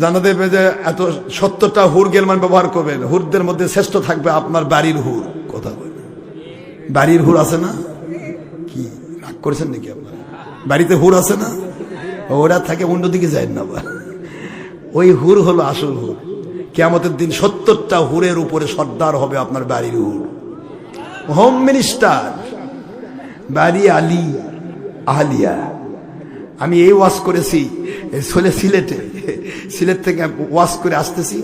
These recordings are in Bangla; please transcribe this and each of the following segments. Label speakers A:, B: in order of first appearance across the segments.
A: জানা দেবে যে এত সত্তরটা হুর গেলমান ব্যবহার করবেন। হুরদের মধ্যে শ্রেষ্ঠ থাকবে আপনার বাড়ির হুর। কথা বলবেন। বাড়ির হুর আছে না? কি, রাগ করেছেন নাকি আপনার? বাড়িতে হুর আছে না? ওরা থাকে অন্যদিকে যায় না আবার। ওই হুর হলো আসল হুর। কেয়ামতের দিন সত্তরটা হুরের উপরে সর্দার হবে আপনার বাড়ির হুর। হোম মিনিস্টার, বাড়ি আলী, আহলিয়া। আমি এই ওয়াশ করেছি সোলে সিলেটে। সিলেট থেকে ওয়াশ করে আসতেছি।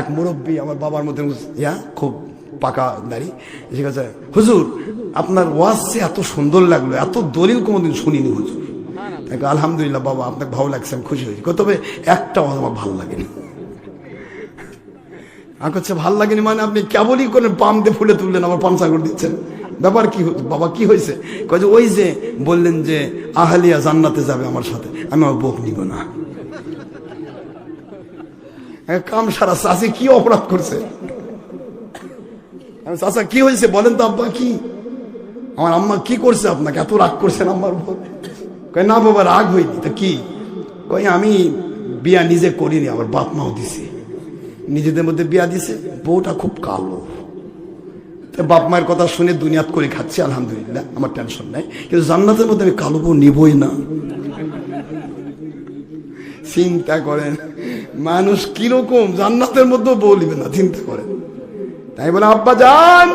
A: এক মুরব্বী আমার বাবার মধ্যে ইয়া খুব পাকা দাঁড়ি ঠিক আছে। হুজুর আপনার ওয়াজ যে এত সুন্দর লাগল এত দলিল কোনোদিন শুনিনি হুজুর। তাকে আলহামদুলিল্লাহ বাবা আপনাকে ভালো লাগছে আমি খুশি হয়েছি। তবে একটা ওয়াজ আমার ভালো লাগেনি। আমার কাছে ভালো লাগেনি মানে আপনি কেবলই করে পাম দিয়ে ফুলে তুললেন আমার পামসা করে দিচ্ছেন। ব্যাপার কি হচ্ছে? বাবা কি হয়েছে? কয়ে যে ওই যে বললেন যে আহালিয়া জান্নাতে যাবে আমার সাথে আমি আমার বোক নিব না। কাম সারা চাষি কি অপরাধ করছে? চাচা কি হয়েছে বলেন তো আব্বা, কি? আমার আম্মা কি করছে আপনাকে? এত রাগ করছেন আম্মার উপর? কয়, না বাবা, রাগ হয়নি। তা কি? কই আমি বিয়া নিজে করিনি, আমার বাপ মাও দিছে। নিজেদের মধ্যে বিয়া দিছে, বউটা খুব কালো। বাপ মায়ের কথা শুনে দুনিয়াত করে খাচ্ছি, আলহামদুলিল্লাহ, আমার টেনশন নাই। কিন্তু জান্নাতের মধ্যে আমি কালো বউ নিবই না। চিন্তা করেন মানুষ কীরকম জান্নাতের মধ্যে বলিবে না, চিন্তা করেন তাই বলে, আব্বা যান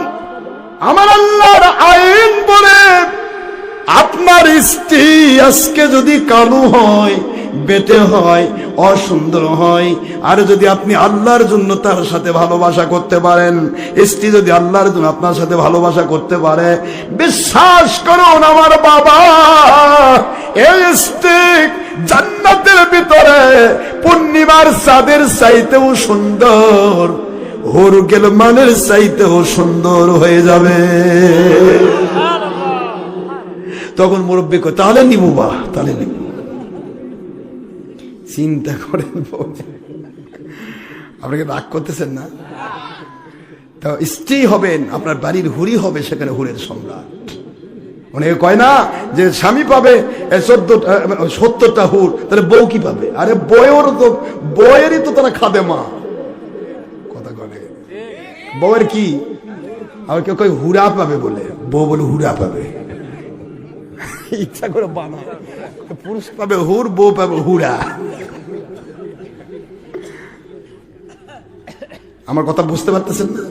A: আমার আল্লাহর আইন বলে আপনার স্ত্রী আজকে যদি কালো হয়, বেটে হয়, অসুন্দর হয়, আর যদি আপনি আল্লাহর জন্য তার সাথে ভালোবাসা করতে পারেন, স্ত্রী যদি আল্লাহর জন্য আপনার সাথে ভালোবাসা করতে পারে, বিশ্বাস করুন আমার বাবা, এই স্ত্রী জান্নাতের ভিতরে পূর্ণিমার চাঁদের চাইতেও সুন্দর হোর গেল মানের চাইতেও সুন্দর হয়ে যাবে। তখন মুরব্বী কয়, তাহলে নিবো বা তাহলে নিব। চিন্তা করেন। আপনাকে রাগ করতেছেন না? তো স্ত্রী হবেন, আপনার বাড়ির হুরি হবে সেখানে হুরের সম্রাট। অনেকে কয় না যে স্বামী পাবে চোদ্দ সত্তরটা হুর তাহলে বউ কি পাবে? আরে বউয়ের তো বউয়েরই তো তারা খাদে মা। কথা কনে। বউয়ের কি? আবার কেউ কয় হুরা পাবে বলে। বউ বলে হুরা পাবে। ইচ্ছা করে বানা। পুরুষ পাবে হুর বউ পাবে হুরা। আমার কথা বুঝতে পারতেছেন না?